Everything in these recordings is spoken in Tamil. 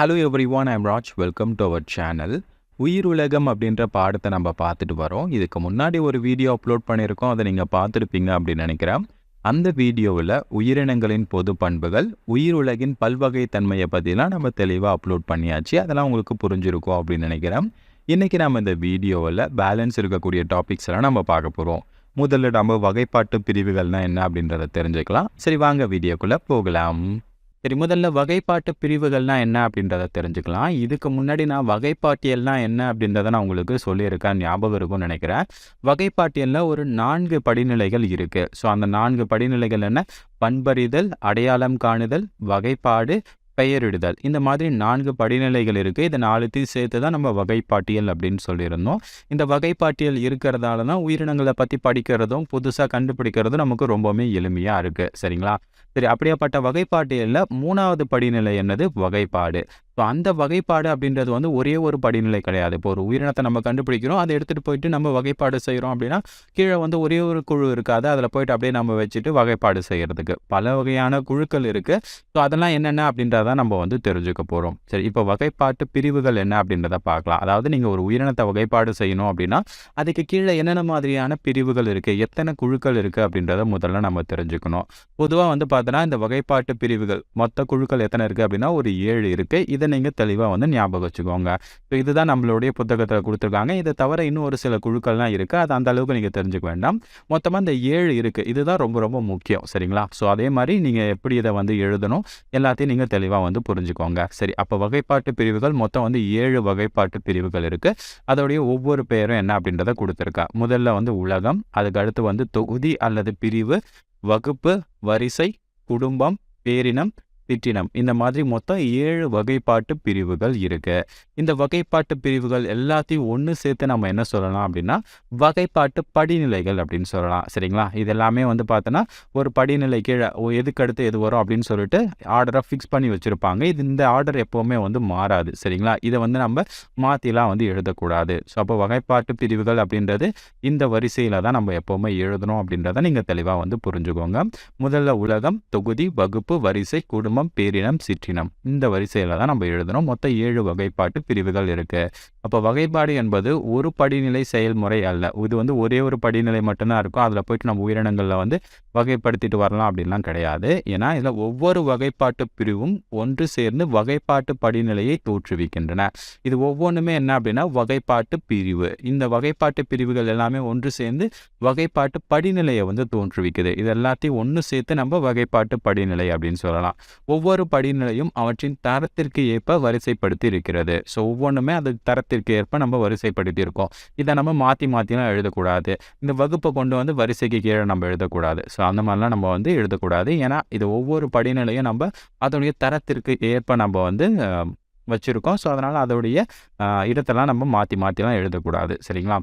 Hello everyone I'm Raj welcome to our channel உயிர் உலகம் அப்படின்ற பாடத்தை நம்ம பார்த்துட்டு வரோம். இதுக்கு முன்னாடி ஒரு வீடியோ அப்லோட் பண்ணியிருக்கோம். அதை நீங்கள் பார்த்துருப்பீங்க அப்படின்னு நினைக்கிறேன். அந்த வீடியோவில் உயிரினங்களின் பொது பண்புகள் உயிர் உலகின் பல்வகை தன்மையை பற்றிலாம் நம்ம தெளிவாக அப்லோட் பண்ணியாச்சு. அதெல்லாம் உங்களுக்கு புரிஞ்சிருக்கும் அப்படின்னு நினைக்கிறேன். இன்றைக்கி நம்ம இந்த வீடியோவில் பேலன்ஸ் இருக்கக்கூடிய டாபிக்ஸ் எல்லாம் நம்ம பார்க்க போகிறோம் முதல்ல நம்ம வகைப்பாட்டு பிரிவுகள்னால் என்ன அப்படின்றத தெரிஞ்சுக்கலாம். சரி வாங்க வீடியோக்குள்ளே போகலாம். சரி முதல்ல வகைப்பாட்டு பிரிவுகள்னா என்ன அப்படின்றத தெரிஞ்சுக்கலாம். இதுக்கு முன்னாடி நான் வகைப்பாட்டியல்னா என்ன அப்படின்றத நான் உங்களுக்கு சொல்லியிருக்கேன் ஞாபகம் இருக்கும்னு நினைக்கிறேன். வகைப்பாட்டியலில் ஒரு நான்கு படிநிலைகள் இருக்குது ஸோ அந்த நான்கு படிநிலைகள் என்ன? பண்பறிதல் அடையாளம் காணுதல் வகைப்பாடு பெயரிடுதல். இந்த மாதிரி நான்கு படிநிலைகள் இருக்குது இதை நாலுத்தையும் சேர்த்து தான் நம்ம வகைப்பாட்டியல் அப்படின்னு சொல்லியிருந்தோம். இந்த வகைப்பாட்டியல் இருக்கிறதால தான் உயிரினங்களை பற்றி படிக்கிறதும் புதுசாக கண்டுபிடிக்கிறதும் நமக்கு ரொம்பவுமே எளிமையாக இருக்குது சரிங்களா? சரி அப்படியாப்பட்ட வகைப்பாட்டியலில் மூணாவது படிநிலை என்னது? வகைப்பாடு. ஸோ அந்த வகைப்பாடு அப்படின்றது வந்து ஒரே ஒரு படிநிலை கிடையாது. இப்போ ஒரு உயிரினத்தை நம்ம கண்டுபிடிக்கிறோம் அதை எடுத்துகிட்டு போயிட்டு நம்ம வகைப்பாடு செய்கிறோம் அப்படின்னா கீழே வந்து ஒரே ஒரு குழு இருக்காது. அதில் போயிட்டு அப்படியே நம்ம வச்சுட்டு வகைப்பாடு செய்கிறதுக்கு பல வகையான குழுக்கள் இருக்குது ஸோ அதெல்லாம் என்னென்ன அப்படின்றத நம்ம வந்து தெரிஞ்சுக்க போகிறோம் சரி இப்போ வகைப்பாட்டு பிரிவுகள் என்ன அப்படின்றத பார்க்கலாம். அதாவது நீங்கள் ஒரு உயிரினத்தை வகைப்பாடு செய்யணும் அப்படின்னா அதுக்கு கீழே என்னென்ன மாதிரியான பிரிவுகள் இருக்குது எத்தனை குழுக்கள் இருக்குது அப்படின்றத முதல்ல நம்ம தெரிஞ்சுக்கணும். பொதுவாக வந்து பார்த்தோன்னா இந்த வகைப்பாட்டு பிரிவுகள் மொத்த குழுக்கள் எத்தனை இருக்குது அப்படின்னா ஒரு ஏழு இருக்குது இதை நீங்கள் தெளிவாக வந்து ஞாபகம் வச்சுக்கோங்க. ஸோ இதுதான் நம்மளுடைய புத்தகத்தில் கொடுத்துருக்காங்க. இதை தவிர இன்னும் ஒரு சில குழுக்கள்லாம் இருக்குது அது அந்த அளவுக்கு நீங்கள் தெரிஞ்சுக்க வேண்டாம். மொத்தமாக இந்த ஏழு இருக்குது இதுதான் ரொம்ப ரொம்ப முக்கியம். சரிங்களா? ஸோ அதே மாதிரி நீங்கள் எப்படி இதை வந்து எழுதணும் எல்லாத்தையும் நீங்கள் தெளிவாக வந்து புரிஞ்சுக்கோங்க. சரி அப்போ வகைப்பாட்டு பிரிவுகள் மொத்தம் வந்து ஏழு வகைப்பாட்டு பிரிவுகள் இருக்குது அதோடைய ஒவ்வொரு பெயரும் என்ன அப்படின்றத கொடுத்துருக்கா. முதல்ல வந்து உலகம் அதுக்கு அடுத்து வந்து தொகுதி அல்லது பிரிவு வகுப்பு வரிசை குடும்பம் பேரினம் சிற்றினம் இந்த மாதிரி மொத்தம் ஏழு வகைப்பாட்டு பிரிவுகள் இருக்கு. இந்த வகைப்பாட்டு பிரிவுகள் எல்லாத்தையும் ஒன்று சேர்த்து நம்ம என்ன சொல்லலாம் அப்படின்னா வகைப்பாட்டு படிநிலைகள் அப்படின்னு சொல்லலாம். சரிங்களா? இது எல்லாமே வந்து பார்த்தோன்னா ஒரு படிநிலை கீழே ஓ, எதுக்கு அடுத்து எது வரும் அப்படின்னு சொல்லிட்டு ஆர்டரை ஃபிக்ஸ் பண்ணி வச்சுருப்பாங்க. இது இந்த ஆர்டர் எப்போவுமே வந்து மாறாது. சரிங்களா? இதை வந்து நம்ம மாற்றிலாம் வந்து எழுதக்கூடாது. ஸோ அப்போ வகைப்பாட்டு பிரிவுகள் அப்படின்றது இந்த வரிசையில் தான் நம்ம எப்போவுமே எழுதணும் அப்படின்றத நீங்கள் தெளிவாக வந்து புரிஞ்சுக்கோங்க. முதல்ல உலகம் தொகுதி வகுப்பு வரிசை குடும்பம் பேரினம் சிற்றினம். இந்த வரிசையில் தான் நம்ம எழுதணும். மொத்தம் ஏழு வகைப்பாட்டு பிரிவுகள் இருக்குது அப்போ வகைப்பாடு என்பது ஒரு படிநிலை செயல்முறை அல்ல. இது வந்து ஒரே ஒரு படிநிலை மட்டும்தான் இருக்கும். அதில் போயிட்டு நம்ம உயிரினங்களில் வந்து வகைப்படுத்திட்டு வரலாம் அப்படின்லாம் கிடையாது. ஏன்னா இதில் ஒவ்வொரு வகைப்பாட்டு பிரிவும் ஒன்று சேர்ந்து வகைப்பாட்டு படிநிலையை தோற்றுவிக்கின்றன. இது ஒவ்வொன்றுமே என்ன அப்படின்னா வகைப்பாட்டு பிரிவு. இந்த வகைப்பாட்டு பிரிவுகள் எல்லாமே ஒன்று சேர்ந்து வகைப்பாட்டு படிநிலையை வந்து தோற்றுவிக்குது. இது எல்லாத்தையும் ஒன்று சேர்த்து நம்ம வகைப்பாட்டு படிநிலை அப்படின்னு சொல்லலாம். ஒவ்வொரு படிநிலையும் அவற்றின் தரத்திற்கு ஏற்ப வரிசைப்படுத்தி இருக்கிறது ஸோ ஒவ்வொன்றுமே அது தரத்திற்கு ஏற்ப நம்ம வரிசைப்படுத்தி இருக்கோம் இதை நம்ம மாற்றி மாற்றிலாம் எழுதக்கூடாது. இந்த வகுப்பை கொண்டு வந்து வரிசைக்கு கீழே நம்ம எழுதக்கூடாது. ஸோ அந்த மாதிரிலாம் நம்ம வந்து எழுதக்கூடாது. ஏன்னா இது ஒவ்வொரு படிநிலையும் நம்ம அதோடைய தரத்திற்கு ஏற்ப நம்ம வந்து வச்சுருக்கோம். ஸோ அதனால் அதோடைய இடத்தெல்லாம் நம்ம மாற்றி மாற்றிலாம் எழுதக்கூடாது. சரிங்களா?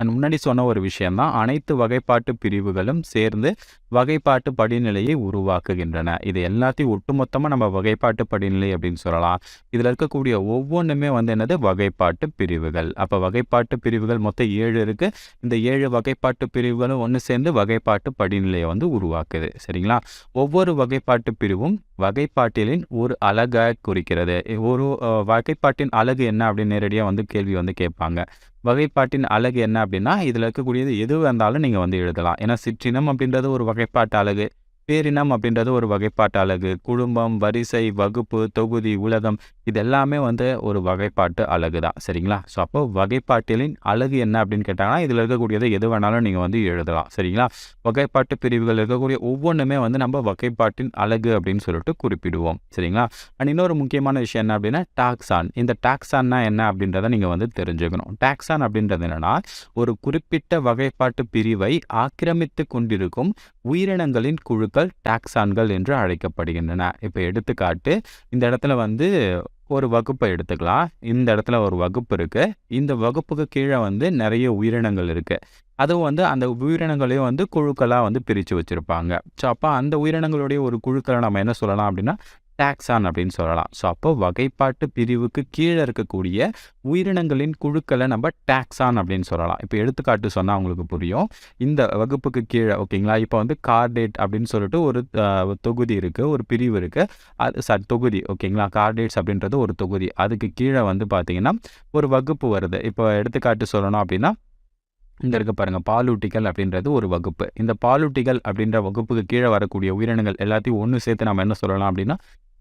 நான் முன்னாடி சொன்ன ஒரு விஷயம்தான். அனைத்து வகைப்பாட்டு பிரிவுகளும் சேர்ந்து வகைப்பாட்டு படிநிலையை உருவாக்குகின்றன. இது எல்லாத்தையும் ஒட்டுமொத்தமாக நம்ம வகைப்பாட்டு படிநிலை அப்படின்னு சொல்லலாம். இதில் இருக்கக்கூடிய ஒவ்வொன்றுமே வந்து என்னது? வகைப்பாட்டு பிரிவுகள். அப்போ வகைப்பாட்டு பிரிவுகள் மொத்தம் ஏழு இருக்குது இந்த ஏழு வகைப்பாட்டு பிரிவுகளும் ஒன்று சேர்ந்து வகைப்பாட்டு படிநிலையை வந்து உருவாக்குது. சரிங்களா? ஒவ்வொரு வகைப்பாட்டு பிரிவும் வகைப்பாட்டிலின் ஒரு அழகாக குறிக்கிறது. ஒரு வகைப்பாட்டின் அழகு என்ன அப்படின்னு நேரடியாக வந்து கேள்வி வந்து கேட்பாங்க. வகைப்பாட்டின் அழகு என்ன அப்படின்னா இதில் இருக்கக்கூடியது எது வந்தாலும் நீங்கள் வந்து எழுதலாம். ஏன்னா சிற்றினம் அப்படின்றது ஒரு வகைப்பாட்டு அழகு. பேரினம் அப்படின்றது ஒரு வகைப்பாட்டு அழகு. குடும்பம் வரிசை வகுப்பு தொகுதி உலகம் இது எல்லாமே வந்து ஒரு வகைப்பாட்டு அழகு தான் சரிங்களா? ஸோ அப்போ வகைப்பாட்டிலின் அழகு என்ன அப்படின்னு கேட்டாங்கன்னா இதில் இருக்கக்கூடியது எது வேணாலும் நீங்கள் வந்து எழுதலாம். சரிங்களா? வகைப்பாட்டு பிரிவுகள் இருக்கக்கூடிய ஒவ்வொன்றுமே வந்து நம்ம வகைப்பாட்டின் அழகு அப்படின்னு சொல்லிட்டு குறிப்பிடுவோம். சரிங்களா? அண்ட் இன்னொரு முக்கியமான விஷயம் என்ன அப்படின்னா டாக்ஸான் இந்த டாக்ஸான்னா என்ன அப்படின்றத நீங்கள் வந்து தெரிஞ்சுக்கணும். டாக்ஸான் அப்படின்றது என்னன்னா ஒரு குறிப்பிட்ட வகைப்பாட்டு பிரிவை ஆக்கிரமித்து கொண்டிருக்கும் உயிரினங்களின் குழுக்கள் டாக்ஸான்கள் என்று அழைக்கப்படுகின்றன. இப்போ எடுத்துக்காட்டு இந்த இடத்துல வந்து ஒரு வகுப்பை எடுத்துக்கலாம். இந்த இடத்துல ஒரு வகுப்பு இருக்குது இந்த வகுப்புக்கு கீழே வந்து நிறைய உயிரினங்கள் இருக்குது அதுவும் வந்து அந்த உயிரினங்களையும் வந்து குழுக்களாக வந்து பிரித்து வச்சுருப்பாங்க. ஸோ அப்போ அந்த உயிரினங்களுடைய ஒரு குழுக்களை நம்ம என்ன சொல்லலாம் அப்படின்னா டாக்ஸான் அப்படின்னு சொல்லலாம். ஸோ அப்போ வகைப்பாட்டு பிரிவுக்கு கீழே இருக்கக்கூடிய உயிரினங்களின் குழுக்களை நம்ம டாக்ஸான் அப்படின்னு சொல்லலாம். இப்போ எடுத்துக்காட்டு சொன்னால் உங்களுக்கு புரியும். இந்த வகுப்புக்கு கீழே ஓகேங்களா? இப்போ வந்து கார்டேட் அப்படின்னு சொல்லிட்டு ஒரு தொகுதி இருக்குது ஒரு பிரிவு இருக்குது அது சாரி தொகுதி ஓகேங்களா? கார்டேட்ஸ் அப்படின்றது ஒரு தொகுதி. அதுக்கு கீழே வந்து பார்த்தீங்கன்னா ஒரு வகுப்பு வருது. இப்போ எடுத்துக்காட்டு சொல்லணும் அப்படின்னா இந்த இருக்க பாருங்கள் பாலூட்டிகள் அப்படின்றது ஒரு வகுப்பு. இந்த பாலூட்டிகள் அப்படின்ற வகுப்புக்கு கீழே வரக்கூடிய உயிரினங்கள் எல்லாத்தையும் ஒன்று சேர்த்து நம்ம என்ன சொல்லலாம் அப்படின்னா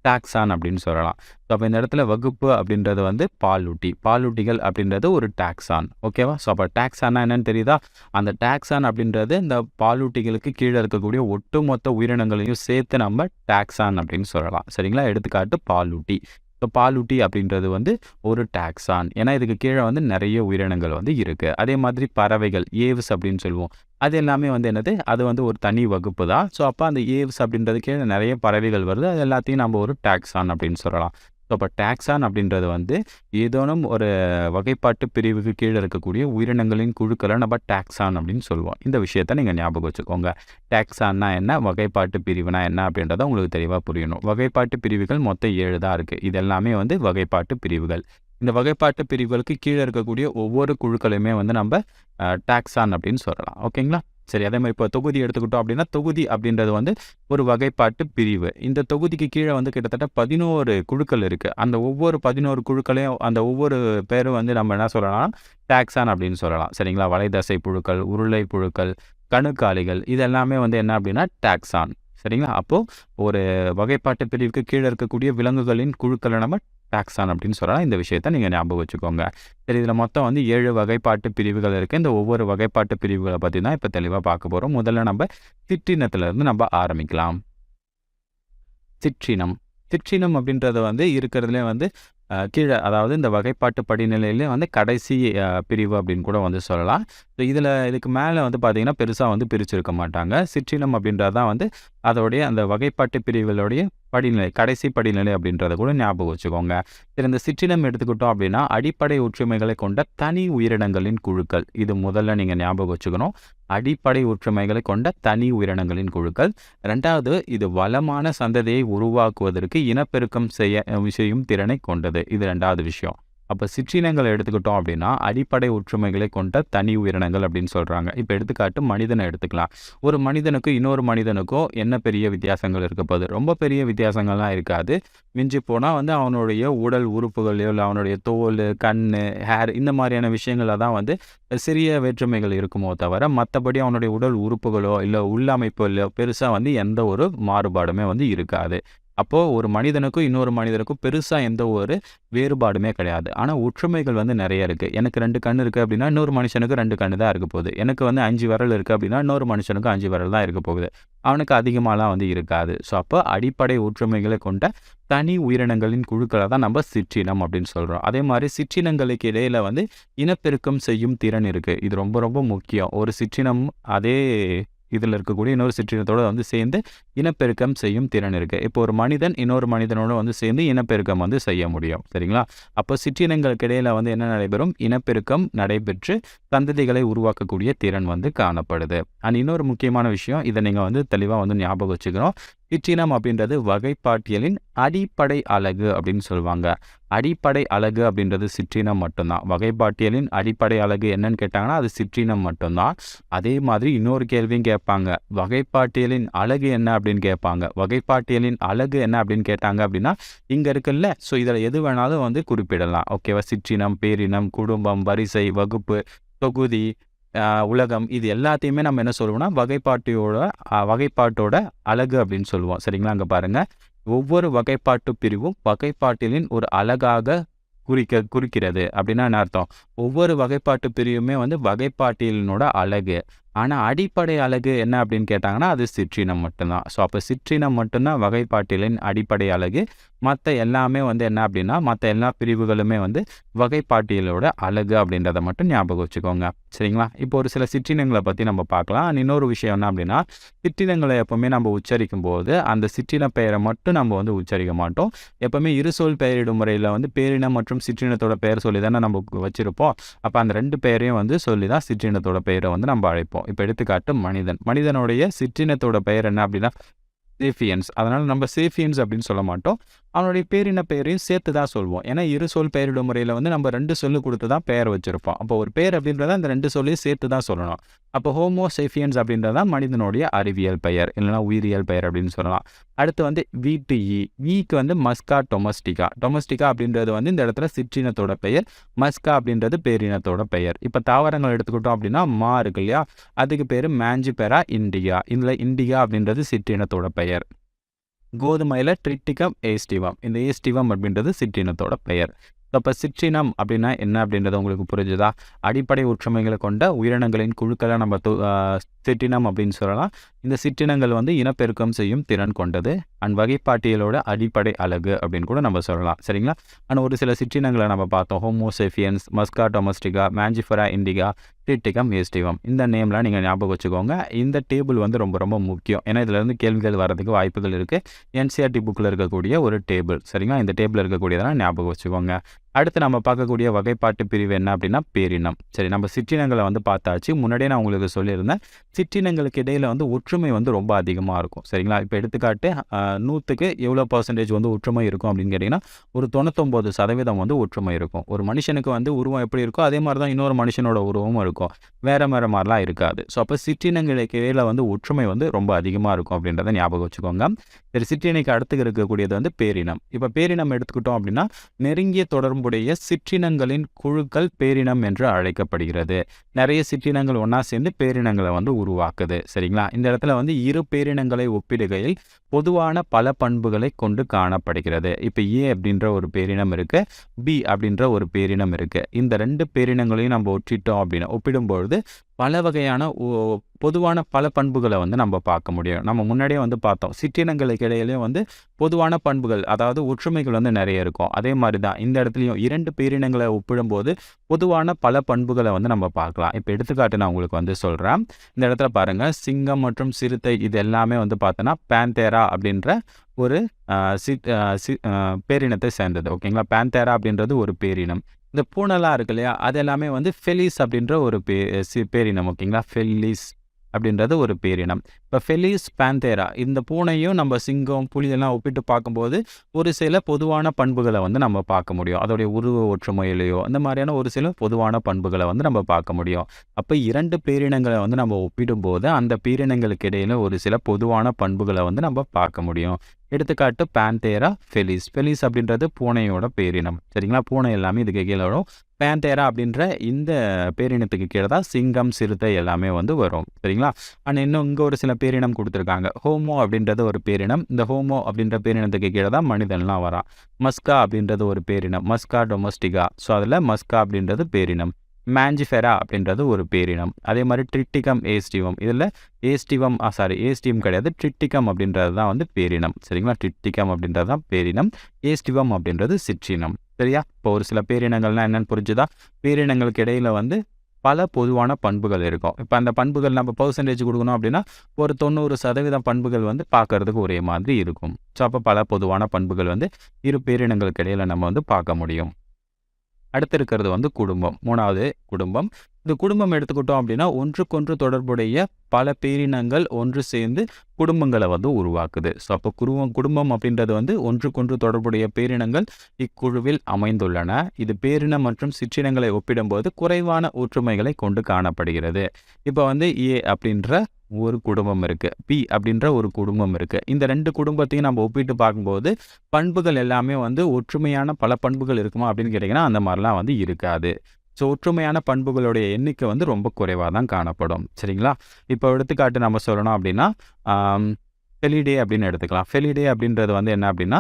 டாக்ஸான் அப்படின்னு சொல்லலாம். ஸோ அப்போ இந்த இடத்துல வகுப்பு அப்படின்றது வந்து பாலூட்டி. பாலூட்டிகள் அப்படின்றது ஒரு டாக்ஸான். ஓகேவா ஸோ அப்போ டாக்ஸானா என்னன்னு தெரியுதா? அந்த டாக்ஸான் அப்படின்றது இந்த பாலூட்டிகளுக்கு கீழே இருக்கக்கூடிய ஒட்டுமொத்த உயிரினங்களையும் சேர்த்து நம்ம டாக்ஸான் அப்படின்னு சொல்லலாம். சரிங்களா? எடுத்துக்காட்டு பாலூட்டி. இப்போ பாலூட்டி அப்படின்றது வந்து ஒரு டாக்ஸான் ஏன்னா இதுக்கு கீழே வந்து நிறைய உயிரினங்கள் வந்து இருக்குது அதே மாதிரி பறவைகள் ஏவ்ஸ் அப்படின்னு சொல்லுவோம். அது எல்லாமே வந்து என்னது? அது வந்து ஒரு தனி வகுப்பு தான். ஸோ அப்போ அந்த ஏவ்ஸ் அப்படின்றது கீழே நிறைய பறவைகள் வருது. அது எல்லாத்தையும் நம்ம ஒரு டாக்ஸான் அப்படின்னு சொல்லலாம். ஸோ அப்போ டாக்ஸான் அப்படின்றது வந்து ஏதோனும் ஒரு வகைப்பாட்டு பிரிவுக்கு கீழே இருக்கக்கூடிய உயிரினங்களின் குழுக்களை நம்ம டாக்ஸான் அப்படின்னு சொல்லுவோம். இந்த விஷயத்த நீங்கள் ஞாபகம் வச்சுக்கோங்க. டாக்ஸான்னா என்ன? வகைப்பாட்டு பிரிவுனா என்ன அப்படின்றத உங்களுக்கு தெளிவாக புரியணும். வகைப்பாட்டு பிரிவுகள் மொத்தம் ஏழு தான் இருக்குது இது எல்லாமே வந்து வகைப்பாட்டு பிரிவுகள். இந்த வகைப்பாட்டு பிரிவுகளுக்கு கீழே இருக்கக்கூடிய ஒவ்வொரு குழுக்களையுமே வந்து நம்ம டாக்ஸான் அப்படின்னு சொல்லலாம். ஓகேங்களா? சரி அதே மாதிரி இப்போ தொகுதி எடுத்துக்கிட்டோம் அப்படின்னா தொகுதி அப்படின்றது வந்து ஒரு வகைப்பாட்டு பிரிவு. இந்த தொகுதிக்கு கீழே வந்து கிட்டத்தட்ட பதினோரு குழுக்கள் இருக்குது அந்த ஒவ்வொரு பதினோரு குழுக்களையும் அந்த ஒவ்வொரு பேரும் வந்து நம்ம என்ன சொல்லலாம்? டாக்ஸான் அப்படின்னு சொல்லலாம். சரிங்களா? வலைதசை புழுக்கள் உருளை புழுக்கள் கணுக்காலிகள் இதெல்லாமே வந்து என்ன அப்படின்னா டாக்ஸான். சரிங்களா? அப்போது ஒரு வகைப்பாட்டு பிரிவுக்கு கீழே இருக்கக்கூடிய விலங்குகளின் குழுக்களை நம்ம டாக்ஸான் அப்படின்னு சொல்லலாம். இந்த விஷயத்த நீங்கள் ஞாபகம் வச்சுக்கோங்க. சரி இதில் மொத்தம் வந்து ஏழு வகைப்பாட்டு பிரிவுகள் இருக்குது இந்த ஒவ்வொரு வகைப்பாட்டு பிரிவுகளை பற்றி தான் இப்போ தெளிவாக பார்க்க போகிறோம் முதல்ல நம்ம சிற்றினத்துலேருந்து நம்ம ஆரம்பிக்கலாம். சிற்றினம். சிற்றினம் அப்படின்றது வந்து இருக்கிறதுலே வந்து கீழே அதாவது இந்த வகைப்பாட்டு படிநிலையிலே வந்து கடைசி பிரிவு அப்படின்னு கூட வந்து சொல்லலாம். ஸோ இதில் இதுக்கு மேலே வந்து பார்த்திங்கன்னா பெருசாக வந்து பிரிச்சிருக்க மாட்டாங்க. சிற்றினம் அப்படின்றது தான் வந்து அதோடைய அந்த வகைப்பாட்டு பிரிவுகளுடைய படிநிலை கடைசி படிநிலை அப்படின்றத கூட ஞாபகம் வச்சுக்கோங்க. சரி இந்த சிற்றினம் எடுத்துக்கிட்டோம் அப்படின்னா அடிப்படை ஒற்றுமைகளை கொண்ட தனி உயிரினங்களின் குழுக்கள். இது முதல்ல நீங்கள் ஞாபகம் வச்சுக்கணும். அடிப்படை ஒற்றுமைகளை கொண்ட தனி உயிரினங்களின் குழுக்கள். ரெண்டாவது இது வளமான சந்ததியை உருவாக்குவதற்கு இனப்பெருக்கம் செய்ய செய்யும் திறனை கொண்டது. இது ரெண்டாவது விஷயம். அப்போ சிற்றினங்களை எடுத்துக்கிட்டோம் அப்படின்னா அடிப்படை ஒற்றுமைகளை கொண்ட தனி உயிரினங்கள் அப்படின்னு சொல்கிறாங்க இப்போ எடுத்துக்காட்டு மனிதனை எடுத்துக்கலாம். ஒரு மனிதனுக்கும் இன்னொரு மனிதனுக்கும் என்ன பெரிய வித்தியாசங்கள் இருக்க போகுது? ரொம்ப பெரிய வித்தியாசங்கள்லாம் இருக்காது. மிஞ்சி போனால் வந்து அவனுடைய உடல் உறுப்புகளையோ இல்லை அவனுடைய தோல் கண் ஹேர் இந்த மாதிரியான விஷயங்களில் தான் வந்து சிறிய வேற்றுமைகள் இருக்குமோ தவிர மற்றபடி அவனுடைய உடல் உறுப்புகளோ இல்லை உள்ளமைப்போ இல்லை பெருசாக வந்து எந்த ஒரு மாறுபாடுமே வந்து இருக்காது. அப்போது ஒரு மனிதனுக்கும் இன்னொரு மனிதனுக்கும் பெருசாக எந்த ஒரு வேறுபாடுமே கிடையாது. ஆனால் ஒற்றுமைகள் வந்து நிறைய இருக்குது எனக்கு ரெண்டு கண் இருக்குது அப்படின்னா இன்னொரு மனுஷனுக்கு ரெண்டு கண்ணு தான் இருக்க போகுது. எனக்கு வந்து அஞ்சு விரல் இருக்குது அப்படின்னா இன்னொரு மனுஷனுக்கு அஞ்சு விரல் தான் இருக்க போகுது. அவனுக்கு அதிகமாகலாம் வந்து இருக்காது. ஸோ அப்போ அடிப்படை ஒற்றுமைகளை கொண்ட தனி உயிரினங்களின் குழுக்களை தான் நம்ம சிற்றினம் அப்படின்னு சொல்கிறோம் அதே மாதிரி சிற்றினங்களுக்கு இடையில் வந்து இனப்பெருக்கம் செய்யும் திறன் இருக்குது இது ரொம்ப ரொம்ப முக்கியம். ஒரு சிற்றினம் அதே இதில் இருக்கக்கூடிய இன்னொரு சிற்றினத்தோட வந்து சேர்ந்து இனப்பெருக்கம் செய்யும் திறன் இருக்குது இப்போ ஒரு மனிதன் இன்னொரு மனிதனோட வந்து சேர்ந்து இனப்பெருக்கம் வந்து செய்ய முடியும். சரிங்களா? அப்போ சிற்றினங்களுக்கு இடையில் வந்து என்ன நடைபெறும்? இனப்பெருக்கம் நடைபெற்று சந்ததிகளை உருவாக்கக்கூடிய திறன் வந்து காணப்படுது. அண்ட் இன்னொரு முக்கியமான விஷயம் இதை நீங்கள் வந்து தெளிவாக வந்து ஞாபகம் வச்சுக்கணும். சிற்றினம் அப்படின்றது வகைப்பாட்டியலின் அடிப்படை அலகு அப்படின்னு சொல்லுவாங்க. அடிப்படை அழகு அப்படின்றது சிற்றினம் மட்டும்தான். வகைப்பாட்டியலின் அடிப்படை அலகு என்னன்னு கேட்டாங்கன்னா அது சிற்றினம் மட்டும்தான். அதே மாதிரி இன்னொரு கேள்வியும் கேட்பாங்க. வகைப்பாட்டியலின் அழகு என்ன அப்படின்னு கேட்பாங்க. வகைப்பாட்டியலின் அழகு என்ன அப்படின்னு கேட்டாங்க அப்படின்னா இங்கே இருக்குல்ல ஸோ இதில் எது வேணாலும் வந்து குறிப்பிடலாம். ஓகேவா? சிற்றினம் பேரினம் குடும்பம் வரிசை வகுப்பு தொகுதி உலகம் இது எல்லாத்தையுமே நம்ம என்ன சொல்லுவோம்னா வகைப்பாட்டியோட வகைப்பாட்டோட அழகு அப்படின்னு சொல்லுவோம். சரிங்களா? அங்கே பாருங்க. ஒவ்வொரு வகைப்பாட்டு பிரிவும் வகைப்பாட்டிலின் ஒரு அழகாக குறிக்க குறிக்கிறது. அப்படின்னா என்ன அர்த்தம்? ஒவ்வொரு வகைப்பாட்டு பிரிவுமே வந்து வகைப்பாட்டியலினோட அழகு. ஆனால் அடிப்படை அழகு என்ன அப்படின்னு கேட்டாங்கன்னா அது சிற்றினம் மட்டும்தான். ஸோ அப்போ சிற்றினம் மட்டும்தான் வகைப்பாட்டியலின் அடிப்படை அழகு. மற்ற எல்லாமே வந்து என்ன அப்படின்னா மற்ற எல்லா பிரிவுகளுமே வந்து வகைப்பாட்டியலோட அழகு அப்படின்றத மட்டும் ஞாபகம் வச்சுக்கோங்க. சரிங்களா? இப்போ ஒரு சில சிற்றினங்களை பற்றி நம்ம பார்க்கலாம். இன்னொரு விஷயம் என்ன அப்படின்னா சிற்றினங்களை எப்போவுமே நம்ம உச்சரிக்கும் போது அந்த சிற்றின பெயரை மட்டும் நம்ம வந்து உச்சரிக்க மாட்டோம். எப்போவுமே இருசொல் பெயரிடும் முறையில் வந்து பேரினம் மற்றும் சிற்றினத்தோட பெயர் சொல்லி தானே நம்ம வச்சுருப்போம். அப்போ அந்த ரெண்டு பெயரையும் வந்து சொல்லி தான் சிற்றினத்தோட பெயரை வந்து நம்ம அழைப்போம். இப்போ எடுத்துக்காட்டு மனிதன். மனிதனுடைய சிற்றினத்தோட பெயர் என்ன அப்படின்னா சேஃபியன்ஸ். அதனால் நம்ம சேஃபியன்ஸ் அப்படின்னு சொல்ல மாட்டோம். அவனுடைய பேரின பெயரையும் சேர்த்து தான் சொல்வோம். ஏன்னா இரு சொல் பெயரிடும் முறையில் வந்து நம்ம ரெண்டு சொல்லு கொடுத்து தான் பெயர் வச்சுருப்போம். அப்போ ஒரு பேர் அப்படின்றத அந்த ரெண்டு சொல்லையும் சேர்த்து தான் சொல்லணும். அப்போ ஹோமோ சேஃபியன்ஸ் தான் மனிதனுடைய அறிவியல் பெயர் இல்லைனா உயிரியல் பெயர் அப்படின்னு சொல்லலாம். அடுத்து வந்து வீட்டு இ ஈக்கு வந்து மஸ்கா டொமஸ்டிகா. டொமஸ்டிகா அப்படின்றது வந்து இந்த இடத்துல சிற்றினத்தோட பெயர் மஸ்கா அப்படின்றது பேரினத்தோட பெயர். இப்போ தாவரங்கள் எடுத்துக்கிட்டோம் அப்படின்னா மா இருக்கு இல்லையா? அதுக்கு பேர் மேஞ்சிபெரா இண்டிகா இதில் இண்டிகா அப்படின்றது சிற்றினத்தோட பெயர். கோதுமையில் ட்ரிட்டிகம் ஏஸ்டிவம். இந்த ஏஸ்டிவம் அப்படின்றது சிற்றினத்தோட பெயர். அப்போ சிற்றினம் அப்படின்னா என்ன அப்படின்றது உங்களுக்கு புரிஞ்சுதா? அடிப்படை ஒற்றுமைகளை கொண்ட உயிரினங்களின் குழுக்களை நம்ம சிற்றினம் அப்படின்னு சொல்லலாம். இந்த சிற்றினங்கள் வந்து இனப்பெருக்கம் செய்யும் திறன் கொண்டது. அண்ட் வகைப்பாட்டியலோட அடிப்படை அழகு அப்படின்னு கூட நம்ம சொல்லலாம். சரிங்களா? ஆனால் ஒரு சில சிற்றினங்களை நம்ம பார்த்தோம். Homo sapiens musca domestica mangifera indica triticum aestivum இந்த நேம்லாம் நீங்கள் ஞாபகம் வச்சுக்கோங்க. இந்த டேபிள் வந்து ரொம்ப ரொம்ப முக்கியம். ஏன்னா இதுலேருந்து கேள்விகள் வரதுக்கு வாய்ப்புகள் இருக்குது என்சிஆர்டி புக்கில் இருக்கக்கூடிய ஒரு டேபிள். சரிங்களா? இந்த டேபிள் இருக்கக்கூடியதெல்லாம் ஞாபகம் வச்சுக்கோங்க. அடுத்து நம்ம பார்க்கக்கூடிய வகைப்பாட்டு பிரிவு என்ன அப்படின்னா பேரினம். சரி நம்ம சிற்றினங்களை வந்து பார்த்தாச்சு. முன்னாடியே நான் உங்களுக்கு சொல்லியிருந்தேன். சிற்றினங்களுக்கு இடையில் வந்து ஒற்றுமை வந்து ரொம்ப அதிகமாக இருக்கும். சரிங்களா? இப்போ எடுத்துக்காட்டு நூற்றுக்கு எவ்வளோ பர்சன்டேஜ் வந்து ஒற்றுமை இருக்கும் அப்படின்னு கேட்டிங்கன்னா ஒரு தொண்ணூத்தொம்பது சதவீதம் வந்து ஒற்றுமை இருக்கும். ஒரு மனுஷனுக்கு வந்து உருவம் எப்படி இருக்கோ அதே மாதிரி தான் இன்னொரு மனுஷனோட உருவமும் இருக்கும். வேறு வேறு மாதிரிலாம் இருக்காது. ஸோ அப்போ சிற்றினங்களுக்கு இடையில் வந்து ஒற்றுமை வந்து ரொம்ப அதிகமாக இருக்கும் அப்படின்றத ஞாபகம் வச்சுக்கோங்க. சரி சிற்றினைக்கு அடுத்து இருக்கக்கூடியது வந்து பேரினம். இப்போ பேரினம் எடுத்துக்கிட்டோம் அப்படின்னா நெருங்கிய தொடர்பு தொடர்புடைய சிற்றினங்களின் குழுக்கள் பேரினம் என்று அழைக்கப்படுகிறது. நிறைய சிற்றினங்கள் ஒன்றா சேர்ந்து பேரினங்களை வந்து உருவாக்குது. சரிங்களா? இந்த இடத்துல வந்து இரு பேரினங்களை ஒப்பிடுகையில் பொதுவான பல பண்புகளை கொண்டு காணப்படுகிறது. இப்போ ஏ அப்படின்ற ஒரு பேரினம் இருக்குது பி அப்படின்ற ஒரு பேரினம் இருக்குது இந்த ரெண்டு பேரினங்களையும் நம்ம ஒற்றிட்டோம் அப்படின்னா ஒப்பிடும்பொழுது பல வகையான பொதுவான பல பண்புகளை வந்து நம்ம பார்க்க முடியும். நம்ம முன்னாடியே வந்து பார்த்தோம். சிற்றினங்களுக்கு இடையிலையும் வந்து பொதுவான பண்புகள் அதாவது ஒற்றுமைகள் வந்து நிறைய இருக்கும். அதே மாதிரி தான் இந்த இடத்துலையும் இரண்டு பேரினங்களை ஒப்பிடும்போது பொதுவான பல பண்புகளை வந்து நம்ம பார்க்கலாம். இப்போ எடுத்துக்காட்டு நான் உங்களுக்கு வந்து சொல்கிறேன் இந்த இடத்துல பாருங்கள் சிங்கம் மற்றும் சிறுத்தை இது எல்லாமே வந்து பார்த்தோன்னா பேந்தேரா அப்படின்ற ஒரு சி பேரினத்தை சேர்ந்தது. ஓகேங்களா? பேந்தேரா அப்படின்றது ஒரு பேரினம். இந்த பூனைலாம் இருக்கு இல்லையா? அது எல்லாமே வந்து ஃபெலிஸ் அப்படின்ற ஒரு பே சி பேரினம் ஓகேங்களா? ஃபெல்லிஸ் அப்படின்றது ஒரு பேரினம். இப்போ ஃபெலிஸ் பேந்தேரா இந்த பூனையும் நம்ம சிங்கம் புலியெல்லாம் ஒப்பிட்டு பார்க்கும்போது ஒரு சில பொதுவான பண்புகளை வந்து நம்ம பார்க்க முடியும். அதோடைய உருவ ஒற்றுமையிலையோ அந்த மாதிரியான ஒரு சில பொதுவான பண்புகளை வந்து நம்ம பார்க்க முடியும். அப்போ இரண்டு பேரினங்களை வந்து நம்ம ஒப்பிடும்போது அந்த பேரினங்களுக்கு இடையில ஒரு சில பொதுவான பண்புகளை வந்து நம்ம பார்க்க முடியும். எடுத்துக்காட்டு பேந்தேரா ஃபெலிஸ் ஃபெலிஸ் அப்படின்றது பூனையோட பேரினம். சரிங்களா? பூனை எல்லாமே இதுக்கு கீழே வரும். பேன்தேரா அப்படின்ற இந்த பேரினத்துக்கு கீழே தான் சிங்கம் சிறுத்தை எல்லாமே வந்து வரும். சரிங்களா? ஆனால் இன்னும் இங்கே ஒரு சில பேரினம் கொடுத்துருக்காங்க. ஹோமோ அப்படின்றது ஒரு பேரினம். இந்த ஹோமோ அப்படின்ற பேரினத்துக்கு கீழே தான் மனிதன்லாம் வரான். மஸ்கா அப்படின்றது ஒரு பேரினம். மஸ்கா டொமஸ்டிகா ஸோ அதில் மஸ்கா அப்படின்றது பேரினம். மேஞ்சிஃபெரா அப்படின்றது ஒரு பேரினம். அதே மாதிரி ட்ரிட்டிகம் ஏஸ்டிவம் இதில் ஏஸ்டிவம் சாரி ஏஸ்டிவம் கிடையாது. ட்ரிட்டிகம் அப்படின்றது தான் வந்து பேரினம். சரிங்களா? ட்ரிட்டிகம் அப்படின்றது தான் பேரினம். ஏஸ்டிவம் அப்படின்றது சிற்றினம். சரியா? இப்போ ஒரு சில பேரினங்கள்னால் என்னென்னு புரிஞ்சுதா? பேரினங்களுக்கு இடையில் வந்து பல பொதுவான பண்புகள் இருக்கும். இப்போ அந்த பண்புகள் நம்ம பர்சன்டேஜ் கொடுக்கணும் அப்படின்னா ஒரு தொண்ணூறு சதவீதம் பண்புகள் வந்து பார்க்கறதுக்கு ஒரே மாதிரி இருக்கும். ஸோ அப்போ பல பொதுவான பண்புகள் வந்து இரு பேரினங்களுக்கு இடையில் நம்ம வந்து பார்க்க முடியும். அடுத்து இருக்கிறது வந்து குடும்பம். மூணாவது குடும்பம் இந்த குடும்பம் எடுத்துக்கிட்டோம் அப்படின்னா ஒன்றுக்கொன்று தொடர்புடைய பல பேரினங்கள் ஒன்று சேர்ந்து குடும்பங்களை வந்து உருவாக்குது. ஸோ அப்போ குடும்பம் குடும்பம் அப்படின்றது வந்து ஒன்றுக்கொன்று தொடர்புடைய பேரினங்கள் இக்குழுவில் அமைந்துள்ளன. இது பேரினம் மற்றும் சிற்றினங்களை ஒப்பிடும்போது குறைவான ஒற்றுமைகளை கொண்டு காணப்படுகிறது. இப்போ வந்து ஏ அப்படின்ற ஒரு குடும்பம் இருக்குது பி அப்படின்ற ஒரு குடும்பம் இருக்குது இந்த ரெண்டு குடும்பத்தையும் நம்ம ஒப்பிட்டு பார்க்கும்போது பண்புகள் எல்லாமே வந்து ஒற்றுமையான பல பண்புகள் இருக்குமா அப்படின்னு கேட்டிங்கன்னா அந்த மாதிரிலாம் வந்து இருக்காது. ஸோ ஒற்றுமையான பண்புகளுடைய எண்ணிக்கை வந்து ரொம்ப குறைவாக தான் காணப்படும். சரிங்களா? இப்போ எடுத்துக்காட்டு நம்ம சொல்லணும் அப்படின்னா ஃபெலிடே அப்படின்னு எடுத்துக்கலாம். ஃபெலிடே அப்படின்றது வந்து என்ன அப்படின்னா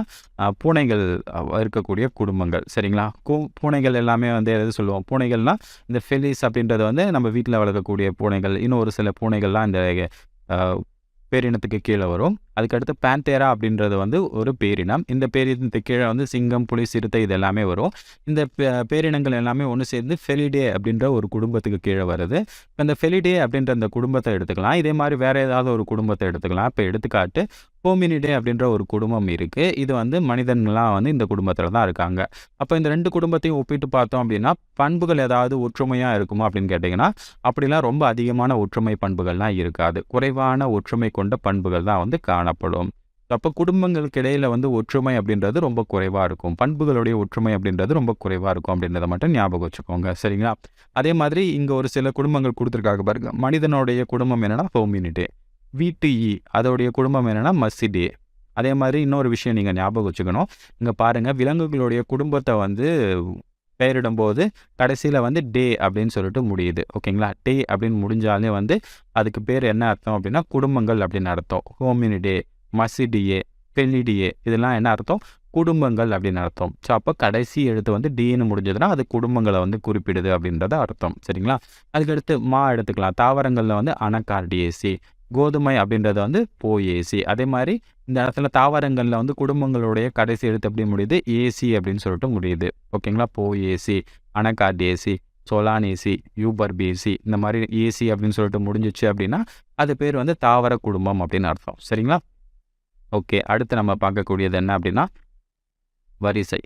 பூனைகள் இருக்கக்கூடிய குடும்பங்கள். சரிங்களா? கூ பூனைகள் எல்லாமே வந்து எது சொல்லுவோம்? பூனைகள்னால் இந்த ஃபெலிஸ் அப்படின்றது வந்து நம்ம வீட்டில் வளர்க்கக்கூடிய பூனைகள். இன்னும் ஒரு சில பூனைகள்லாம் இந்த பேரினத்துக்கு கீழே வரும். அதுக்கடுத்து பேந்தேரா அப்படின்றது வந்து ஒரு பேரினம். இந்த பேரினத்துக்கு கீழே வந்து சிங்கம் புலி சிறுத்தை இது எல்லாமே வரும். இந்த பே- பேரினங்கள் எல்லாமே ஒன்று சேர்ந்து ஃபெலிடே அப்படின்ற ஒரு குடும்பத்துக்கு கீழே வருது. இப்போ இந்த ஃபெலிடே அப்படின்ற அந்த குடும்பத்தை எடுத்துக்கலாம். இதே மாதிரி வேற ஏதாவது ஒரு குடும்பத்தை எடுத்துக்கலாம். இப்போ எடுத்துக்காட்டு ஹோமினிடே அப்படின்ற ஒரு குடும்பம் இருக்குது இது வந்து மனிதன்லாம் வந்து இந்த குடும்பத்தில் தான் இருக்காங்க. அப்போ இந்த ரெண்டு குடும்பத்தையும் ஒப்பிட்டு பார்த்தோம் அப்படின்னா பண்புகள் ஏதாவது ஒற்றுமையாக இருக்குமா அப்படின்னு கேட்டிங்கன்னா அப்படிலாம் ரொம்ப அதிகமான ஒற்றுமை பண்புகள்லாம் இருக்காது. குறைவான ஒற்றுமை கொண்ட பண்புகள் தான் வந்து காணப்படும். அப்போ குடும்பங்களுக்கு இடையில வந்து ஒற்றுமை அப்படின்றது ரொம்ப குறைவாக இருக்கும். பண்புகளுடைய ஒற்றுமை அப்படின்றது ரொம்ப குறைவாக இருக்கும் அப்படின்றத மட்டும் ஞாபகம் வச்சுக்கோங்க. சரிங்களா? அதே மாதிரி இங்கே ஒரு சில குடும்பங்கள் கொடுத்துருக்காங்க பாருங்க. மனிதனுடைய குடும்பம் என்னென்னா ஹோமினிடே. வீட்டு இ அதோடைய குடும்பம் என்னென்னா மசிடே. அதே மாதிரி இன்னொரு விஷயம் நீங்கள் ஞாபகம் வச்சுக்கணும். இங்கே பாருங்கள் விலங்குகளுடைய குடும்பத்தை வந்து பெயரிடும்போது கடைசியில் வந்து டே அப்படின்னு சொல்லிட்டு முடியுது. ஓகேங்களா? டே அப்படின்னு முடிஞ்சாலே வந்து அதுக்கு பேர் என்ன அர்த்தம் அப்படின்னா குடும்பங்கள் அப்படின்னு அர்த்தம். ஹோமினிடே மசிடியே பெல்லிடியே இதெல்லாம் என்ன அர்த்தம்? குடும்பங்கள் அப்படின்னு அர்த்தம். ஸோ அப்போ கடைசி எழுத்து வந்து டீன்னு முடிஞ்சதுன்னா அது குடும்பங்களை வந்து குறிப்பிடுது அப்படின்றத அர்த்தம். சரிங்களா? அதுக்கடுத்து மா எடுத்துக்கலாம். தாவரங்களில் வந்து அனகார்டியேசி கோதுமை அப்படின்றது வந்து போஏசி அதே மாதிரி இந்த இடத்துல தாவரங்களில் வந்து குடும்பங்களுடைய கடைசி எழுத்து எப்படி முடியுது? ஏசி அப்படின்னு சொல்லிட்டு முடியுது. ஓகேங்களா? போ ஏசி அனகார்ட் ஏசி சோலான் ஏசி யூபர் பிஏசி இந்த மாதிரி ஏசி அப்படின்னு சொல்லிட்டு முடிஞ்சிச்சு அப்படின்னா அது பேர் வந்து தாவர குடும்பம் அப்படின்னு அர்த்தம். சரிங்களா? ஓகே அடுத்து நம்ம பார்க்கக்கூடியது என்ன அப்படின்னா வரிசை.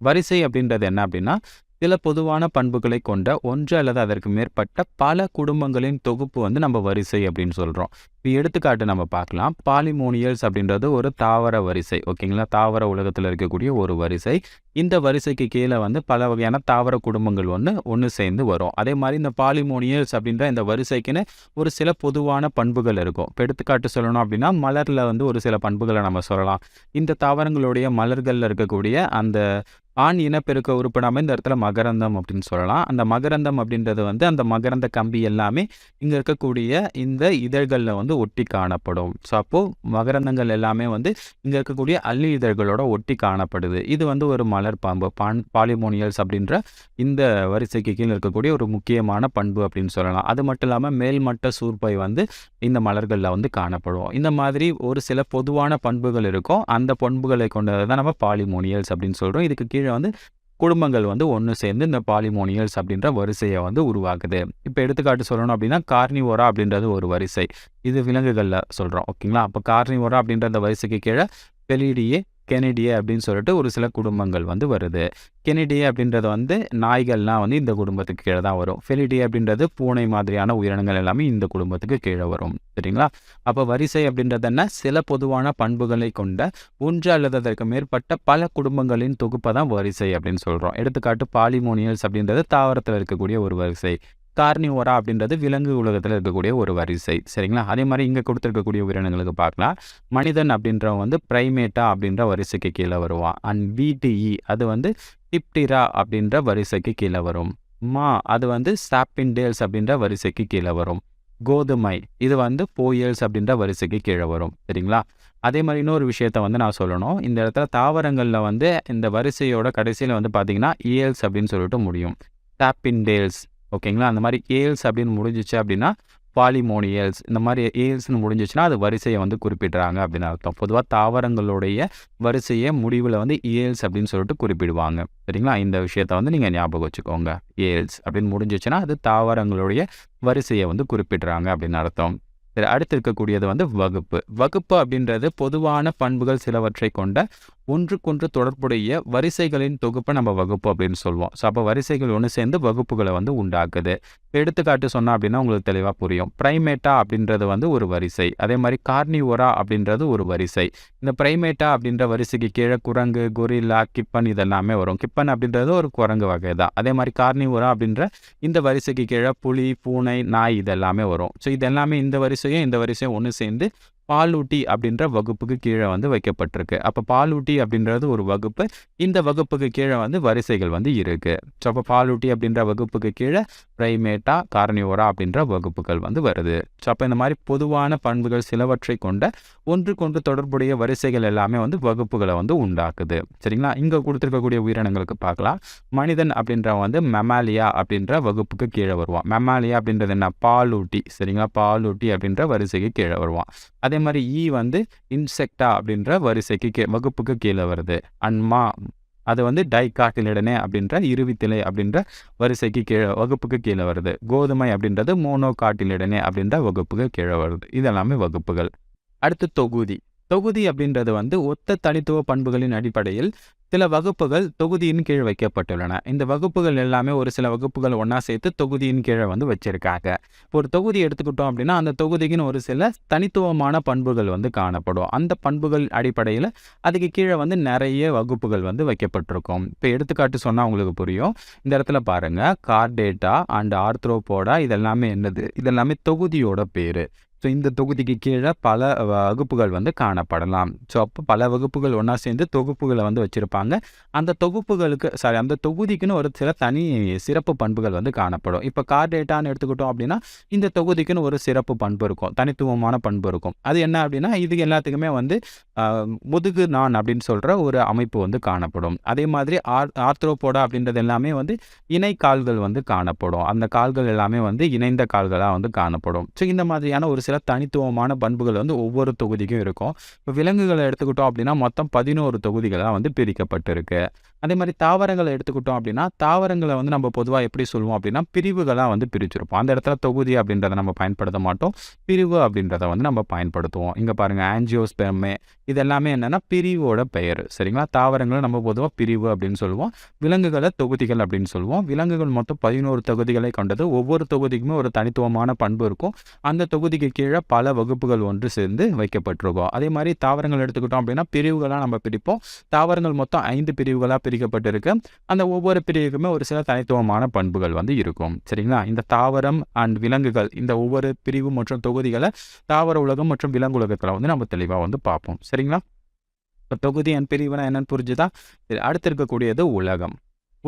வரிசை அப்படின்றது என்ன அப்படின்னா சில பொதுவான பண்புகளை கொண்ட ஒன்று அல்லது அதற்கு மேற்பட்ட பல குடும்பங்களின் தொகுப்பு வந்து நம்ம வரிசை அப்படின்னு சொல்கிறோம் இப்போ எடுத்துக்காட்டு நம்ம பார்க்கலாம். பாலிமோனியல்ஸ் அப்படின்றது ஒரு தாவர வரிசை ஓகேங்களா? தாவர உலகத்தில் இருக்கக்கூடிய ஒரு வரிசை. இந்த வரிசைக்கு கீழே வந்து பல வகையான தாவர குடும்பங்கள் ஒன்று ஒன்று சேர்ந்து வரும். அதே மாதிரி இந்த பாலிமோனியல்ஸ் அப்படின்ற இந்த வரிசைக்குன்னு ஒரு சில பொதுவான பண்புகள் இருக்கும். இப்போ எடுத்துக்காட்டு சொல்லணும் அப்படின்னா மலரில் வந்து ஒரு சில பண்புகளை நம்ம சொல்லலாம். இந்த தாவரங்களுடைய மலர்களில் இருக்கக்கூடிய அந்த ஆண் இனப்பெருக்க உறுப்பினாமல் இந்த இடத்துல மகரந்தம் அப்படின்னு சொல்லலாம். அந்த மகரந்தம் அப்படின்றது வந்து அந்த மகரந்த கம்பி எல்லாமே இங்கே இருக்கக்கூடிய இந்த இதழ்களில் வந்து ஒட்டி காணப்படும். ஸோ அப்போது மகரந்தங்கள் எல்லாமே வந்து இங்கே இருக்கக்கூடிய அள்ளி இதழ்களோட ஒட்டி காணப்படுது. இது வந்து ஒரு மலர் பாம்பு பான் பாலிமோனியல்ஸ் அப்படின்ற இந்த வரிசைக்கு கீழே இருக்கக்கூடிய ஒரு முக்கியமான பண்பு அப்படின்னு சொல்லலாம். அது மட்டும் இல்லாமல் மேல்மட்ட சூர்பை வந்து இந்த மலர்களில் வந்து காணப்படும். இந்த மாதிரி ஒரு சில பொதுவான பண்புகள் இருக்கும். அந்த பண்புகளை கொண்டது தான் நம்ம பாலிமோனியல்ஸ் அப்படின்னு சொல்கிறோம் இதுக்கு கீழே வந்து குடும்பங்கள் வந்து ஒன்று சேர்ந்து இந்த பாலிமோனியல்ஸ் அப்படின்ற வரிசையை வந்து உருவாக்குது. இப்போ எடுத்துக்காட்டு சொல்லணும் அப்படின்னா கார்னிவோரா அப்படின்றது ஒரு வரிசை. இது விலங்குகளில் சொல்கிறோம் ஓகேங்களா? அப்போ கார்னிவோரா அப்படின்ற அந்த வரிசைக்கு கீழே பெலிடியே கெனடியே அப்படின்னு சொல்லிட்டு ஒரு சில குடும்பங்கள் வந்து வருது. கெனடியே அப்படின்றது வந்து நாய்கள்லாம் வந்து இந்த குடும்பத்துக்கு கீழே தான் வரும். ஃபெலிடிய அப்படின்றது பூனை மாதிரியான உயிரினங்கள் எல்லாமே இந்த குடும்பத்துக்கு கீழே வரும். சரிங்களா? அப்போ வரிசை அப்படின்றது என்ன? சில பொதுவான பண்புகளை கொண்ட ஒன்று அல்லது அதற்கு மேற்பட்ட பல குடும்பங்களின் தொகுப்பை தான் வரிசை அப்படின்னு சொல்கிறோம் எடுத்துக்காட்டு பாலிமோனியல்ஸ் அப்படின்றது தாவரத்தில் இருக்கக்கூடிய ஒரு வரிசை. கார்னிவோரா அப்படின்றது விலங்கு உலகத்தில் இருக்கக்கூடிய ஒரு வரிசை. சரிங்களா? அதே மாதிரி இங்கே கொடுத்துருக்கக்கூடிய உயிரினங்களுக்கு பார்க்கலாம். மனிதன் அப்படின்றவன் வந்து பிரைமேட்டா அப்படின்ற வரிசைக்கு கீழே வருவான். அண்ட் பிடிஇ அது வந்து டிப்டிரா அப்படின்ற வரிசைக்கு கீழே வரும். மா அது வந்து சாப்பின்டேல்ஸ் அப்படின்ற வரிசைக்கு கீழே வரும். கோதுமை இது வந்து போயல்ஸ் அப்படின்ற வரிசைக்கு கீழே வரும். சரிங்களா? அதே மாதிரி இன்னொரு விஷயத்த வந்து நான் சொல்லணும். இந்த இடத்துல தாவரங்களில் வந்து இந்த வரிசையோட கடைசியில் வந்து பார்த்தீங்கன்னா இயல்ஸ் அப்படின்னு சொல்லிட்டு முடியும். சாப்பின்டேல்ஸ் ஓகேங்களா? அந்த மாதிரி ஏல்ஸ் அப்படின்னு முடிஞ்சிச்சு அப்படின்னா பாலிமோனியல்ஸ். இந்த மாதிரி ஏல்ஸ்னு முடிஞ்சிச்சுன்னா அது வரிசையை வந்து குறிப்பிடுறாங்க அப்படின்னு அர்த்தம். பொதுவாக தாவரங்களுடைய வரிசையை முடிவில் வந்து ஏல்ஸ் அப்படின்னு சொல்லிட்டு குறிப்பிடுவாங்க. சரிங்களா? இந்த விஷயத்த வந்து நீங்கள் ஞாபகம் வச்சுக்கோங்க. ஏல்ஸ் அப்படின்னு முடிஞ்சிச்சுன்னா அது தாவரங்களுடைய வரிசையை வந்து குறிப்பிடுறாங்க அப்படின்னு அர்த்தம். அடுத்து இருக்கக்கூடியது வந்து வகுப்பு. வகுப்பு அப்படின்றது பொதுவான பண்புகள் சிலவற்றை கொண்ட ஒன்றுக்கொன்று தொடர்புடைய வரிசைகளின் தொகுப்பை நம்ம வகுப்பு அப்படின்னு சொல்லுவோம் ஸோ அப்போ வரிசைகள் ஒன்று சேர்ந்து வகுப்புகளை வந்து உண்டாக்குது. எடுத்துக்காட்டு சொன்னால் அப்படின்னா உங்களுக்கு தெளிவாக புரியும். ப்ரைமேட்டா அப்படின்றது வந்து ஒரு வரிசை. அதே மாதிரி கார்னிவோரா அப்படின்றது ஒரு வரிசை. இந்த ப்ரைமேட்டா அப்படின்ற வரிசைக்கு கீழே குரங்கு கொரில்லா கிப்பன் இதெல்லாமே வரும். கிப்பன் அப்படின்றது ஒரு குரங்கு வகை தான். அதே மாதிரி கார்னிவோரா அப்படின்ற இந்த வரிசைக்கு கீழே புலி பூனை நாய் இதெல்லாமே வரும். ஸோ இதெல்லாமே இந்த வரிசையும் இந்த வரிசையும் ஒன்று சேர்ந்து பாலூட்டி அப்படின்ற வகுப்புக்கு கீழே வந்து வைக்கப்பட்டிருக்கு. அப்போ பாலூட்டி அப்படின்றது ஒரு வகுப்பு. இந்த வகுப்புக்கு கீழே வந்து வரிசைகள் வந்து இருக்குது ஸோ அப்போ பாலூட்டி அப்படின்ற வகுப்புக்கு கீழே பிரைமேட்டா கார்னியோரா அப்படின்ற வகுப்புகள் வந்து வருது. ஸோ அப்போ இந்த மாதிரி பொதுவான பண்புகள் சிலவற்றை கொண்ட ஒன்றுக்கொன்று தொடர்புடைய வரிசைகள் எல்லாமே வந்து வகுப்புகளை வந்து உண்டாக்குது. சரிங்களா? இங்கே கொடுத்துருக்கக்கூடிய உயிரினங்களுக்கு பார்க்கலாம். மனிதன் அப்படின்றவன் வந்து மெமாலியா அப்படின்ற வகுப்புக்கு கீழே வருவான். மெமாலியா அப்படின்றது என்ன? பாலூட்டி. சரிங்களா? பாலூட்டி அப்படின்ற வரிசைக்கு கீழே வருவான். அதே மாதிரி ஈ வந்து இன்செக்டா அப்படின்ற வரிசைக்கு கே வகுப்புக்கு கீழே வருது. அன்மா அது வந்து டைகாட்டிலிடனே அப்படின்ற இருவித்திலை அப்படின்ற வரிசைக்கு கீழே வகுப்புக்கு கீழே வருது. கோதுமை அப்படின்றது மோனோ காட்டிலிடனே அப்படின்ற வகுப்புக்கு கீழே வருது. இதெல்லாமே வகுப்புகள். அடுத்து தொகுதி. தொகுதி அப்படின்றது வந்து ஒத்த தனித்துவ பண்புகளின் அடிப்படையில் சில வகுப்புகள் தொகுதியின் கீழ் வைக்கப்பட்டுள்ளன. இந்த வகுப்புகள் எல்லாமே ஒரு சில வகுப்புகள் ஒன்றா சேர்த்து தொகுதியின் கீழே வந்து வச்சிருக்காங்க. ஒரு தொகுதி எடுத்துக்கிட்டோம் அப்படின்னா அந்த தொகுதிக்குன்னு ஒரு சில தனித்துவமான பண்புகள் வந்து காணப்படும். அந்த பண்புகள் அடிப்படையில் அதுக்கு கீழே வந்து நிறைய வகுப்புகள் வந்து வைக்கப்பட்டிருக்கும். இப்போ எடுத்துக்காட்டு சொன்னால் உங்களுக்கு புரியும். இந்த இடத்துல பாருங்கள் கார்டேட்டா அண்ட் ஆர்த்ரோபோடா இதெல்லாமே என்னது? இதெல்லாமே தொகுதியோட பேர். ஸோ இந்த தொகுதிக்கு கீழே பல வகுப்புகள் வந்து காணப்படலாம். ஸோ அப்போ பல வகுப்புகள் ஒன்றா சேர்ந்து தொகுப்புகளை வந்து வச்சுருப்பாங்க. அந்த தொகுப்புகளுக்கு சாரி அந்த தொகுதிக்குன்னு ஒரு சில தனி சிறப்பு பண்புகள் வந்து காணப்படும். இப்போ கார் டேட்டான்னு எடுத்துக்கிட்டோம் அப்படின்னா இந்த தொகுதிக்குன்னு ஒரு சிறப்பு பண்பு இருக்கும். தனித்துவமான பண்பு இருக்கும். அது என்ன அப்படின்னா இது எல்லாத்துக்குமே வந்து முதுகு நான் அப்படின்னு சொல்கிற ஒரு அமைப்பு வந்து காணப்படும். அதே மாதிரி ஆர் ஆர்த்ரோபோடா அப்படின்றது எல்லாமே வந்து இணை கால்கள் வந்து காணப்படும். அந்த கால்கள் எல்லாமே வந்து இணைந்த கால்களாக வந்து காணப்படும். ஸோ இந்த மாதிரியான ஒரு சில தனித்துவமான பண்புகள் வந்து ஒவ்வொரு தொகுதிக்கும் இருக்கும். இப்போ விலங்குகளை எடுத்துக்கிட்டோம் அப்படின்னா மொத்தம் பதினோரு தொகுதிகளாக வந்து பிரிக்கப்பட்டிருக்கு. அதே மாதிரி தாவரங்களை எடுத்துக்கிட்டோம் அப்படின்னா தாவரங்களை வந்து நம்ம பொதுவாக எப்படி சொல்லுவோம் அப்படின்னா பிரிவுகளாக வந்து பிரிச்சிருப்போம். அந்த இடத்துல தொகுதி அப்படின்றத நம்ம பயன்படுத்த மாட்டோம். பிரிவு அப்படின்றத வந்து நம்ம பயன்படுத்துவோம். இங்கே பாருங்கள் ஆன்ஜியோஸ்பெர்மே இது எல்லாமே என்னென்னா பிரிவோட பெயர். சரிங்களா? தாவரங்களை நம்ம பொதுவாக பிரிவு அப்படின்னு சொல்லுவோம். விலங்குகளை தொகுதிகள் அப்படின்னு சொல்லுவோம். விலங்குகள் மொத்தம் பதினோரு தொகுதிகளை கொண்டது. ஒவ்வொரு தொகுதிக்குமே ஒரு தனித்துவமான பண்பு இருக்கும். அந்த தொகுதிக்கு கீழே பல வகுப்புகள் ஒன்று சேர்ந்து வைக்கப்பட்டிருக்கும். அதே மாதிரி தாவரங்கள் எடுத்துக்கிட்டோம் அப்படின்னா பிரிவுகளாக நம்ம பிரிப்போம். தாவரங்கள் மொத்தம் ஐந்து பிரிவுகளாக பிரிக்கப்பட்டிருக்கு. அந்த ஒவ்வொரு பிரிவுக்குமே ஒரு சில தனித்துவமான பண்புகள் வந்து இருக்கும். சரிங்களா? இந்த தாவரம் அண்ட் விலங்குகள் இந்த ஒவ்வொரு பிரிவு மற்றும் தொகுதிகளை தாவர உலகம் மற்றும் விலங்கு உலகத்தில் வந்து நம்ம தெளிவாக வந்து பார்ப்போம். சரிங்களா? இப்போ தொகுதி அண்ட் பிரிவுனா என்னன்னு புரிஞ்சுதா? சரி அடுத்து இருக்கக்கூடியது உலகம்.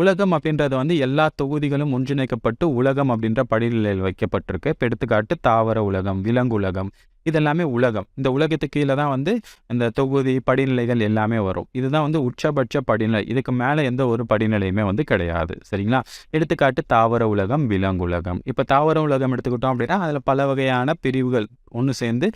உலகம் அப்படின்றது வந்து எல்லா தொகுதிகளும் ஒன்றிணைக்கப்பட்டு உலகம் அப்படின்ற படிநிலையில் வைக்கப்பட்டிருக்கு. இப்போ எடுத்துக்காட்டு தாவர உலகம் விலங்கு உலகம் இதெல்லாமே உலகம். இந்த உலகத்துக்கு கீழே தான் வந்து இந்த தொகுதி படிநிலைகள் எல்லாமே வரும். இதுதான் வந்து உச்சபட்ச படிநிலை. இதுக்கு மேலே எந்த ஒரு படிநிலையுமே வந்து கிடையாது. சரிங்களா? எடுத்துக்காட்டு தாவர உலகம் விலங்கு உலகம். இப்போ தாவர உலகம் எடுத்துக்கிட்டோம் அப்படின்னா அதில் பல வகையான பிரிவுகள் ஒன்று சேர்ந்து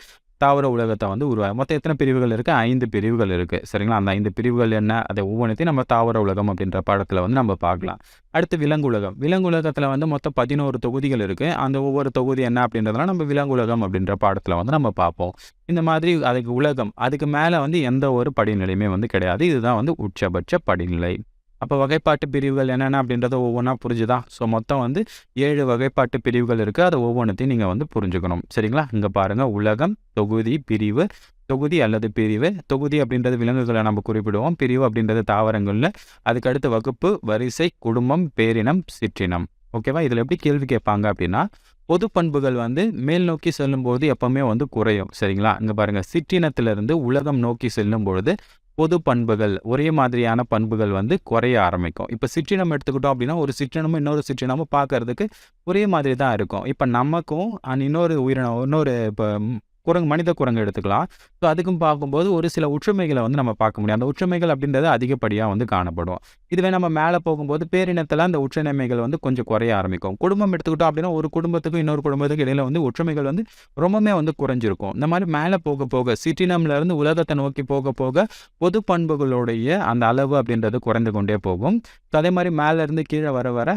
தாவர உலகத்தை வந்து உருவாகும் மொத்தம் எத்தனை பிரிவுகள் இருக்குது ஐந்து பிரிவுகள் இருக்குது சரிங்களா? அந்த ஐந்து பிரிவுகள் என்ன? அதை ஒவ்வொன்றத்தையும் நம்ம தாவர உலகம் அப்படின்ற பாடத்தில் வந்து நம்ம பார்க்கலாம். அடுத்து விலங்கு உலகம். விலங்கு உலகத்தில் வந்து மொத்தம் பதினோரு தொகுதிகள் இருக்குது அந்த ஒவ்வொரு தொகுதி என்ன அப்படின்றதெல்லாம் நம்ம விலங்கு உலகம் அப்படின்ற பாடத்தில் வந்து நம்ம பார்ப்போம். இந்த மாதிரி அதுக்கு உலகம். அதுக்கு மேலே வந்து எந்த ஒரு படிநிலையுமே வந்து கிடையாது. இதுதான் வந்து உச்சபட்ச படிநிலை. அப்போ வகைப்பாட்டு பிரிவுகள் என்னென்ன அப்படின்றத ஒவ்வொன்றா புரிஞ்சுதா? ஸோ மொத்தம் வந்து ஏழு வகைப்பாட்டு பிரிவுகள் இருக்குது அதை ஒவ்வொன்றத்தையும் நீங்கள் வந்து புரிஞ்சுக்கணும். சரிங்களா? இங்கே பாருங்கள் உலகம் தொகுதி பிரிவு. தொகுதி அல்லது பிரிவு. தொகுதி அப்படின்றது விலங்குகளை நம்ம குறிப்பிடுவோம். பிரிவு அப்படின்றது தாவரங்களில் அதுக்கடுத்து வகுப்பு வரிசை குடும்பம் பேரினம் சிற்றினம். ஓகேவா? இதில் எப்படி கேள்வி கேட்பாங்க அப்படின்னா பொது பண்புகள் வந்து மேல் நோக்கி செல்லும்போது எப்பவுமே வந்து குறையும். சரிங்களா? இங்கே பாருங்கள் சிற்றினத்திலிருந்து உலகம் நோக்கி செல்லும் பொழுது பொது பண்புகள் ஒரே மாதிரியான பண்புகள் வந்து குறைய ஆரம்பிக்கும். இப்போ சிற்றினம் எடுத்துக்கிட்டோம் அப்படின்னா ஒரு சிற்றினமும் இன்னொரு சிற்றினமும் பார்க்கறதுக்கு ஒரே மாதிரி தான் இருக்கும். இப்போ நமக்கும் அண்ட் இன்னொரு உயிரினம் இன்னொரு இப்போ குரங்கு மனித குரங்கு எடுத்துக்கலாம். ஸோ அதுக்கும் பார்க்கும்போது ஒரு சில ஒற்றுமைகளை வந்து நம்ம பார்க்க முடியும். அந்த ஒற்றுமைகள் அப்படின்றது அதிகப்படியாக வந்து காணப்படும். இதுவே நம்ம மேலே போகும்போது பேரினத்தில் அந்த ஒற்றுமைகள் வந்து கொஞ்சம் குறைய ஆரம்பிக்கும். குடும்பம் எடுத்துக்கிட்டோம் அப்படின்னா ஒரு குடும்பத்துக்கும் இன்னொரு குடும்பத்துக்கும் இடையில வந்து ஒற்றுமைகள் வந்து ரொம்பவுமே வந்து குறைஞ்சிருக்கும். இந்த மாதிரி மேலே போக போக சிற்றினம்லேருந்து உலகத்தை நோக்கி போக போக பொது பண்புகளுடைய அந்த அளவு அப்படின்றது குறைந்து கொண்டே போகும். ஸோ அதே மாதிரி மேலேருந்து கீழே வர வர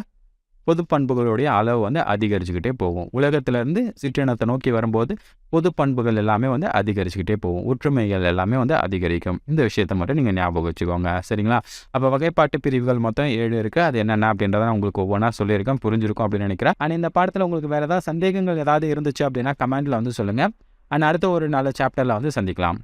பொது பண்புகளுடைய அளவு வந்து அதிகரிச்சுக்கிட்டே போகும். உலகத்திலேருந்து சிற்றினத்தை நோக்கி வரும்போது பொது பண்புகள் எல்லாமே வந்து அதிகரிச்சுக்கிட்டே போகும். ஒற்றுமைகள் எல்லாமே வந்து அதிகரிக்கும். இந்த விஷயத்தை மட்டும் நீங்கள் ஞாபகம் வச்சுக்கோங்க. சரிங்களா? அப்போ வகைப்பாட்டு பிரிவுகள் மொத்தம் ஏழு இருக்குது அது என்னென்ன அப்படின்றத நான் உங்களுக்கு ஒவ்வொன்றா சொல்லியிருக்கேன். புரிஞ்சிருக்கும் அப்படின்னு நினைக்கிறேன். ஆனால் இந்த பாடத்தில் உங்களுக்கு வேறு ஏதாவது சந்தேகங்கள் ஏதாவது இருந்துச்சு அப்படின்னா கமெண்ட்டில் வந்து சொல்லுங்கள் அண்ட் அடுத்த ஒரு நல்ல சாப்டரில் வந்து சந்திக்கலாம்.